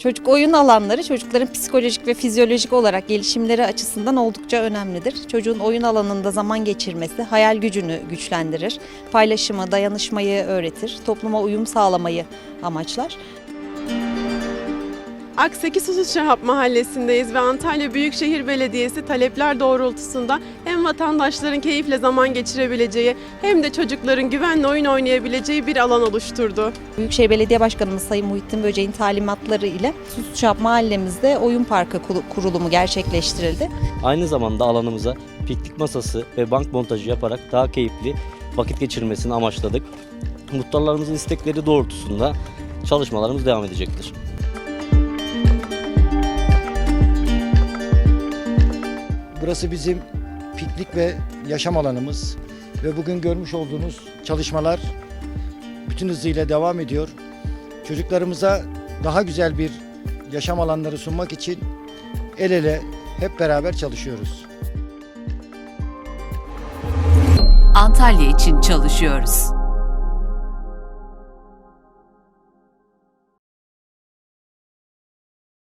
Çocuk oyun alanları çocukların psikolojik ve fizyolojik olarak gelişimleri açısından oldukça önemlidir. Çocuğun oyun alanında zaman geçirmesi hayal gücünü güçlendirir, paylaşımı, dayanışmayı öğretir, topluma uyum sağlamayı amaçlar. Akseki Susuzşahap Mahallesi'ndeyiz ve Antalya Büyükşehir Belediyesi talepler doğrultusunda hem vatandaşların keyifle zaman geçirebileceği hem de çocukların güvenle oyun oynayabileceği bir alan oluşturdu. Büyükşehir Belediye Başkanımız Sayın Muhittin Böceğin talimatları ile Susçap mahallemizde oyun parkı kurulumu gerçekleştirildi. Aynı zamanda alanımıza piknik masası ve bank montajı yaparak daha keyifli vakit geçirmesini amaçladık. Muhtarlarımızın istekleri doğrultusunda çalışmalarımız devam edecektir. Burası bizim piknik ve yaşam alanımız ve bugün görmüş olduğunuz çalışmalar bütün hızıyla devam ediyor. Çocuklarımıza daha güzel bir yaşam alanları sunmak için el ele hep beraber çalışıyoruz. Antalya için çalışıyoruz.